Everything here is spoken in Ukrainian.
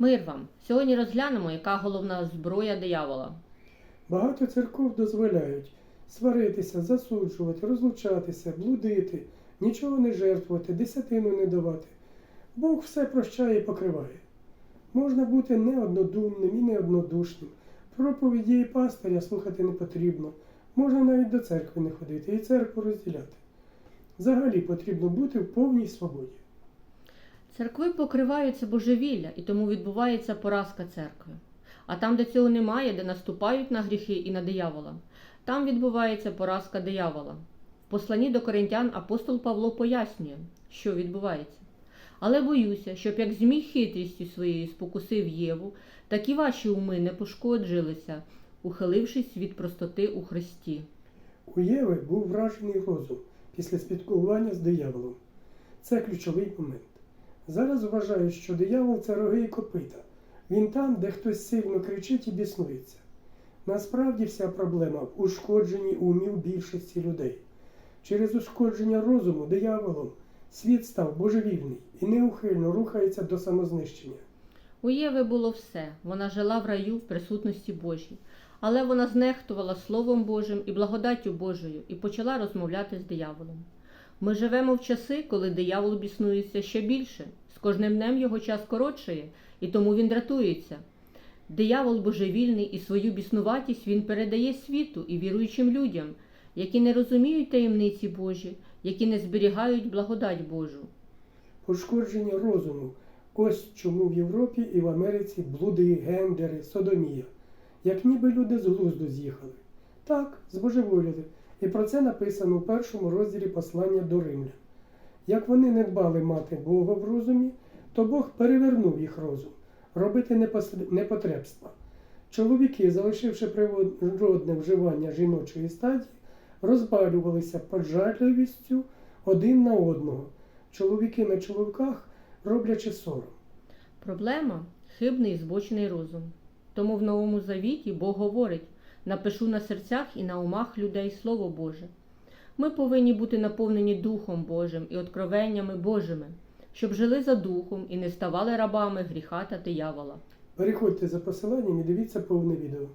Мир вам! Сьогодні розглянемо, яка головна зброя диявола. Багато церков дозволяють сваритися, засуджувати, розлучатися, блудити, нічого не жертвувати, десятину не давати. Бог все прощає і покриває. Можна бути неоднодумним і неоднодушним. Проповіді і пастиря слухати не потрібно. Можна навіть до церкви не ходити і церкву розділяти. Взагалі потрібно бути в повній свободі. Церкви покриваються божевілля, і тому відбувається поразка церкви. А там, де цього немає, де наступають на гріхи і на диявола, там відбувається поразка диявола. В посланні до коринтян апостол Павло пояснює, що відбувається. Але боюся, щоб як змій хитрістю своєю спокусив Єву, так і ваші уми не пошкоджилися, ухилившись від простоти у Христі. У Єви був вражений розум після спілкування з дияволом. Це ключовий момент. Зараз вважаю, що диявол це роги і копита. Він там, де хтось сильно кричить і біснується. Насправді вся проблема в ушкодженні умів більшості людей. Через ушкодження розуму дияволом світ став божевільний і неухильно рухається до самознищення. У Єви було все. Вона жила в раю в присутності Божій. Але вона знехтувала Словом Божим і благодаттю Божою і почала розмовляти з дияволом. Ми живемо в часи, коли диявол біснується ще більше. З кожним днем його час коротшає, і тому він дратується. Диявол божевільний і свою біснуватість він передає світу і віруючим людям, які не розуміють таємниці Божі, які не зберігають благодать Божу. Пошкодження розуму. Ось чому в Європі і в Америці блуди, гендери, содомія. Як ніби люди з глузду з'їхали. Так, збожеволіли. І про це написано у першому розділі послання до римлян. Як вони не дбали мати Бога в розумі, то Бог перевернув їх розум, робити непотребства. Чоловіки, залишивши природне вживання жіночої стадії, розбалювалися поджарливістю один на одного. Чоловіки на чоловіках роблячи сором. Проблема хибний і збочений розум. Тому в Новому Завіті Бог говорить: напишу на серцях і на умах людей Слово Боже. Ми повинні бути наповнені Духом Божим і откровеннями Божими, щоб жили за духом і не ставали рабами гріха та диявола. Переходьте за посиланням і дивіться повне відео.